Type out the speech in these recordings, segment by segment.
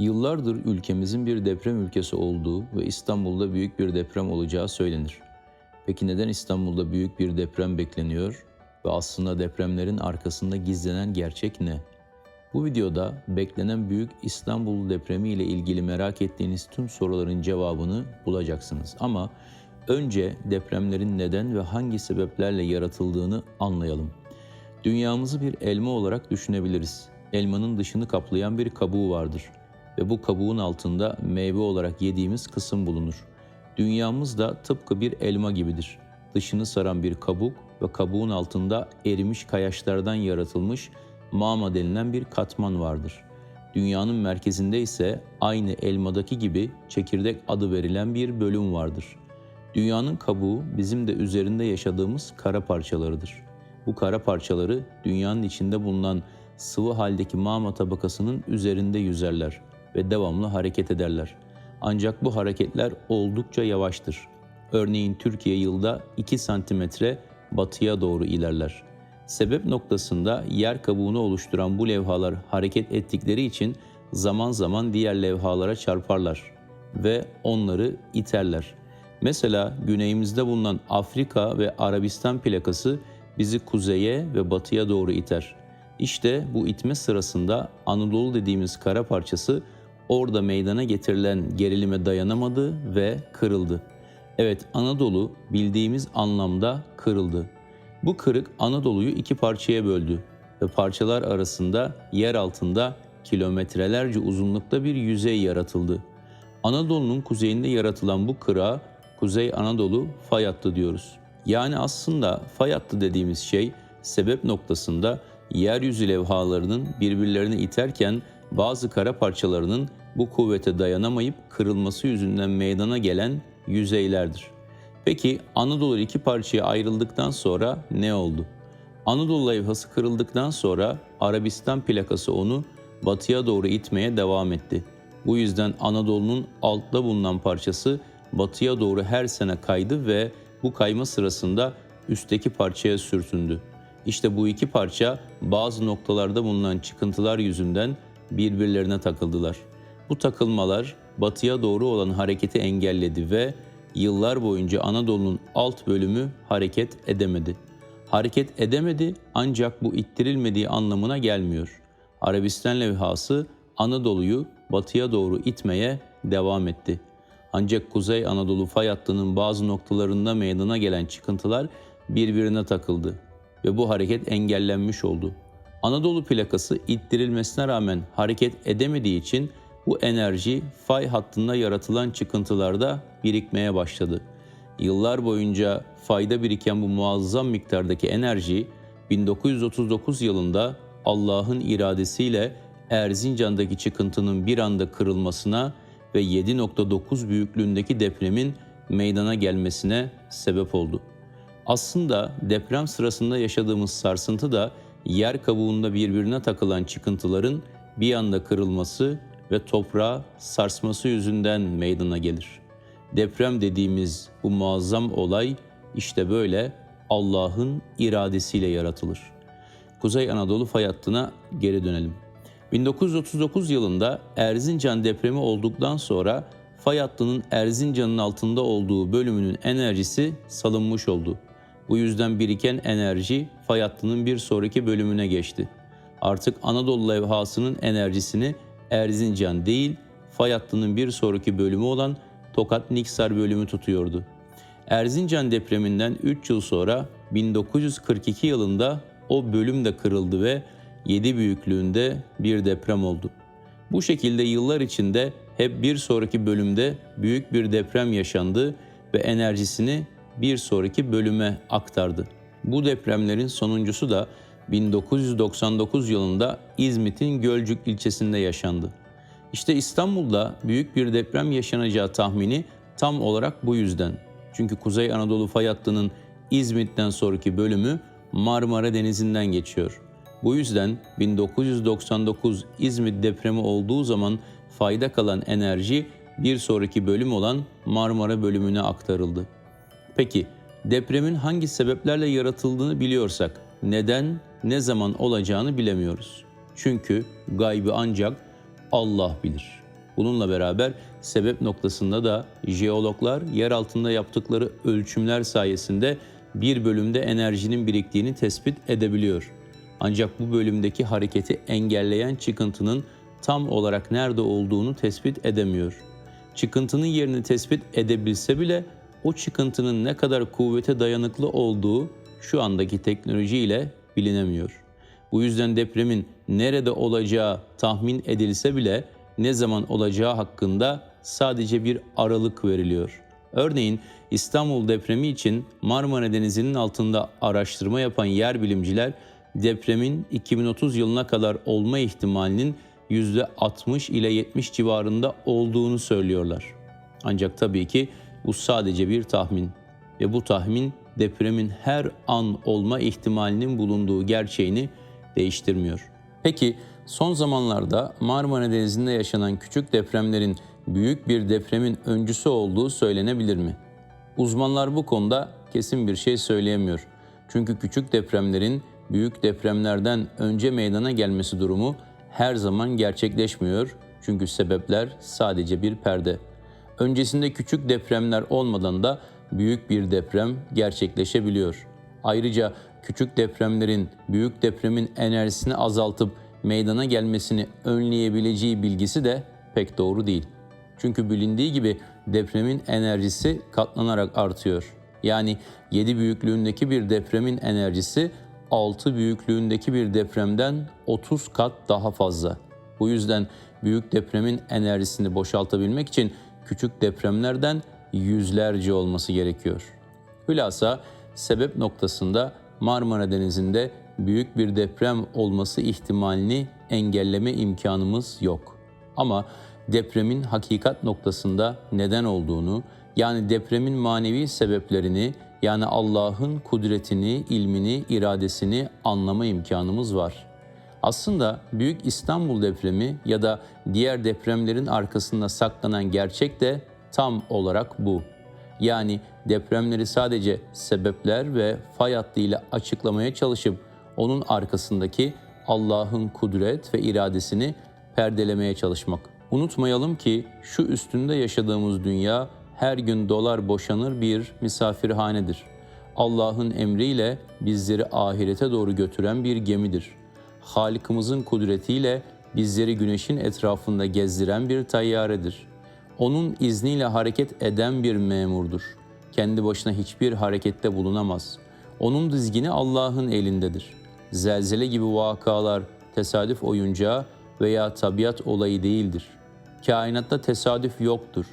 Yıllardır ülkemizin bir deprem ülkesi olduğu ve İstanbul'da büyük bir deprem olacağı söylenir. Peki neden İstanbul'da büyük bir deprem bekleniyor ve aslında depremlerin arkasında gizlenen gerçek ne? Bu videoda beklenen büyük İstanbul depremi ile ilgili merak ettiğiniz tüm soruların cevabını bulacaksınız. Ama önce depremlerin neden ve hangi sebeplerle yaratıldığını anlayalım. Dünyamızı bir elma olarak düşünebiliriz. Elmanın dışını kaplayan bir kabuğu vardır ve bu kabuğun altında meyve olarak yediğimiz kısım bulunur. Dünyamız da tıpkı bir elma gibidir. Dışını saran bir kabuk ve kabuğun altında erimiş kayaçlardan yaratılmış mama denilen bir katman vardır. Dünyanın merkezinde ise aynı elmadaki gibi çekirdek adı verilen bir bölüm vardır. Dünyanın kabuğu bizim de üzerinde yaşadığımız kara parçalarıdır. Bu kara parçaları dünyanın içinde bulunan sıvı haldeki mama tabakasının üzerinde yüzerler ve devamlı hareket ederler. Ancak bu hareketler oldukça yavaştır. Örneğin Türkiye yılda 2 santimetre batıya doğru ilerler. Sebep noktasında yer kabuğunu oluşturan bu levhalar hareket ettikleri için zaman zaman diğer levhalara çarparlar ve onları iterler. Mesela güneyimizde bulunan Afrika ve Arabistan plakası bizi kuzeye ve batıya doğru iter. İşte bu itme sırasında Anadolu dediğimiz kara parçası orada meydana getirilen gerilime dayanamadı ve kırıldı. Evet Anadolu bildiğimiz anlamda kırıldı. Bu kırık Anadolu'yu iki parçaya böldü ve parçalar arasında yer altında kilometrelerce uzunlukta bir yüzey yaratıldı. Anadolu'nun kuzeyinde yaratılan bu kıra Kuzey Anadolu fay hattı diyoruz. Yani aslında fay hattı dediğimiz şey sebep noktasında yeryüzü levhalarının birbirlerini iterken bazı kara parçalarının bu kuvvete dayanamayıp kırılması yüzünden meydana gelen yüzeylerdir. Peki Anadolu iki parçaya ayrıldıktan sonra ne oldu? Anadolu levhası kırıldıktan sonra Arabistan plakası onu batıya doğru itmeye devam etti. Bu yüzden Anadolu'nun altta bulunan parçası batıya doğru her sene kaydı ve bu kayma sırasında üstteki parçaya sürtündü. İşte bu iki parça bazı noktalarda bulunan çıkıntılar yüzünden birbirlerine takıldılar. Bu takılmalar batıya doğru olan hareketi engelledi ve yıllar boyunca Anadolu'nun alt bölümü hareket edemedi. Hareket edemedi ancak bu ittirilmediği anlamına gelmiyor. Arabistan levhası Anadolu'yu batıya doğru itmeye devam etti. Ancak Kuzey Anadolu fay hattının bazı noktalarında meydana gelen çıkıntılar birbirine takıldı ve bu hareket engellenmiş oldu. Anadolu plakası ittirilmesine rağmen hareket edemediği için bu enerji fay hattında yaratılan çıkıntılarda birikmeye başladı. Yıllar boyunca fayda biriken bu muazzam miktardaki enerji 1939 yılında Allah'ın iradesiyle Erzincan'daki çıkıntının bir anda kırılmasına ve 7.9 büyüklüğündeki depremin meydana gelmesine sebep oldu. Aslında deprem sırasında yaşadığımız sarsıntı da yer kabuğunda birbirine takılan çıkıntıların bir anda kırılması ve toprağa sarsması yüzünden meydana gelir. Deprem dediğimiz bu muazzam olay işte böyle Allah'ın iradesiyle yaratılır. Kuzey Anadolu fay hattına geri dönelim. 1939 yılında Erzincan depremi olduktan sonra fay hattının Erzincan'ın altında olduğu bölümünün enerjisi salınmış oldu. Bu yüzden biriken enerji fay hattının bir sonraki bölümüne geçti. Artık Anadolu levhasının enerjisini Erzincan değil, fay hattının bir sonraki bölümü olan Tokat Niksar bölümü tutuyordu. Erzincan depreminden 3 yıl sonra 1942 yılında o bölüm de kırıldı ve 7 büyüklüğünde bir deprem oldu. Bu şekilde yıllar içinde hep bir sonraki bölümde büyük bir deprem yaşandı ve enerjisini bir sonraki bölüme aktardı. Bu depremlerin sonuncusu da 1999 yılında İzmit'in Gölcük ilçesinde yaşandı. İşte İstanbul'da büyük bir deprem yaşanacağı tahmini tam olarak bu yüzden. Çünkü Kuzey Anadolu fay hattının İzmit'ten sonraki bölümü Marmara Denizi'nden geçiyor. Bu yüzden 1999 İzmit depremi olduğu zaman fayda kalan enerji bir sonraki bölüm olan Marmara bölümüne aktarıldı. Peki depremin hangi sebeplerle yaratıldığını biliyorsak neden, ne zaman olacağını bilemiyoruz. Çünkü gaybı ancak Allah bilir. Bununla beraber sebep noktasında da jeologlar yer altında yaptıkları ölçümler sayesinde bir bölümde enerjinin biriktiğini tespit edebiliyor. Ancak bu bölümdeki hareketi engelleyen çıkıntının tam olarak nerede olduğunu tespit edemiyor. Çıkıntının yerini tespit edebilse bile o çıkıntının ne kadar kuvvete dayanıklı olduğu şu andaki teknolojiyle bilinemiyor. Bu yüzden depremin nerede olacağı tahmin edilse bile ne zaman olacağı hakkında sadece bir aralık veriliyor. Örneğin İstanbul depremi için Marmara Denizi'nin altında araştırma yapan yer bilimciler depremin 2030 yılına kadar olma ihtimalinin %60 ile 70 civarında olduğunu söylüyorlar. Ancak tabii ki bu sadece bir tahmin ve bu tahmin depremin her an olma ihtimalinin bulunduğu gerçeğini değiştirmiyor. Peki son zamanlarda Marmara Denizi'nde yaşanan küçük depremlerin büyük bir depremin öncüsü olduğu söylenebilir mi? Uzmanlar bu konuda kesin bir şey söyleyemiyor. Çünkü küçük depremlerin büyük depremlerden önce meydana gelmesi durumu her zaman gerçekleşmiyor. Çünkü sebepler sadece bir perde. Öncesinde küçük depremler olmadan da büyük bir deprem gerçekleşebiliyor. Ayrıca küçük depremlerin büyük depremin enerjisini azaltıp meydana gelmesini önleyebileceği bilgisi de pek doğru değil. Çünkü bilindiği gibi depremin enerjisi katlanarak artıyor. Yani 7 büyüklüğündeki bir depremin enerjisi 6 büyüklüğündeki bir depremden 30 kat daha fazla. Bu yüzden büyük depremin enerjisini boşaltabilmek için küçük depremlerden yüzlerce olması gerekiyor. Hülasa sebep noktasında Marmara Denizi'nde büyük bir deprem olması ihtimalini engelleme imkanımız yok. Ama depremin hakikat noktasında neden olduğunu, yani depremin manevi sebeplerini, yani Allah'ın kudretini, ilmini, iradesini anlama imkanımız var. Aslında Büyük İstanbul depremi ya da diğer depremlerin arkasında saklanan gerçek de tam olarak bu. Yani depremleri sadece sebepler ve fay hattıyla açıklamaya çalışıp onun arkasındaki Allah'ın kudret ve iradesini perdelemeye çalışmak. Unutmayalım ki şu üstünde yaşadığımız dünya her gün dolar boşanır bir misafirhanedir. Allah'ın emriyle bizleri ahirete doğru götüren bir gemidir. Halikimizin kudretiyle bizleri güneşin etrafında gezdiren bir tayyaredir. Onun izniyle hareket eden bir memurdur. Kendi başına hiçbir harekette bulunamaz. Onun dizgini Allah'ın elindedir. Zelzele gibi vakalar tesadüf oyuncağı veya tabiat olayı değildir. Kainatta tesadüf yoktur.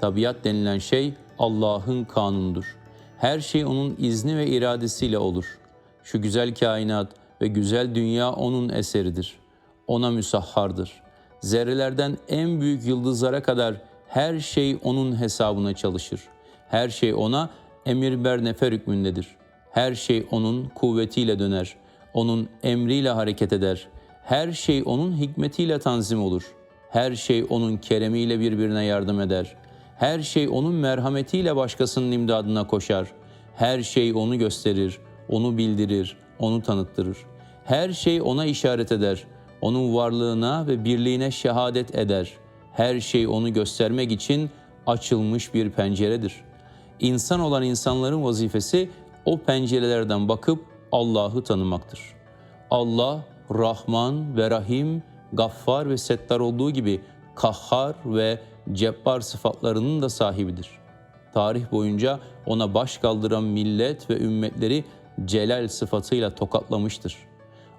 Tabiat denilen şey Allah'ın kanunudur. Her şey onun izni ve iradesiyle olur. Şu güzel kainat ve güzel dünya onun eseridir. Ona müsahhardır. Zerrelerden en büyük yıldızlara kadar her şey onun hesabına çalışır. Her şey ona emir ber nefer hükmündedir. Her şey onun kuvvetiyle döner. Onun emriyle hareket eder. Her şey onun hikmetiyle tanzim olur. Her şey onun keremiyle birbirine yardım eder. Her şey onun merhametiyle başkasının imdadına koşar. Her şey onu gösterir, onu bildirir, onu tanıttırır. Her şey ona işaret eder. Onun varlığına ve birliğine şehadet eder. Her şey onu göstermek için açılmış bir penceredir. İnsan olan insanların vazifesi o pencerelerden bakıp Allah'ı tanımaktır. Allah Rahman ve Rahim, Gaffar ve Settar olduğu gibi Kahhar ve Cebbar sıfatlarının da sahibidir. Tarih boyunca ona baş kaldıran millet ve ümmetleri celal sıfatıyla tokatlamıştır.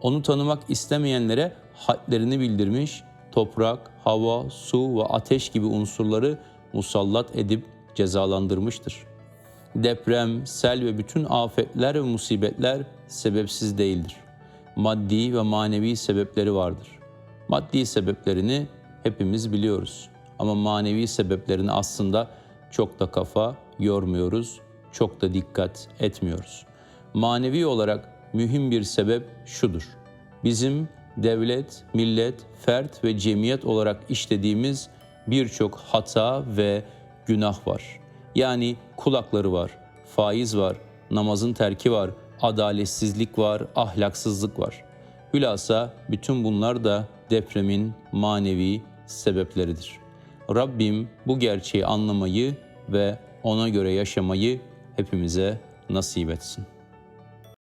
Onu tanımak istemeyenlere hadlerini bildirmiş, toprak, hava, su ve ateş gibi unsurları musallat edip cezalandırmıştır. Deprem, sel ve bütün afetler ve musibetler sebepsiz değildir. Maddi ve manevi sebepleri vardır. Maddi sebeplerini hepimiz biliyoruz. Ama manevi sebeplerini aslında çok da kafa yormuyoruz, çok da dikkat etmiyoruz. Manevi olarak mühim bir sebep şudur. Bizim devlet, millet, fert ve cemiyet olarak işlediğimiz birçok hata ve günah var. Yani kulakları var, faiz var, namazın terki var, adaletsizlik var, ahlaksızlık var. Hülasa bütün bunlar da depremin manevi sebepleridir. Rabbim bu gerçeği anlamayı ve ona göre yaşamayı hepimize nasip etsin.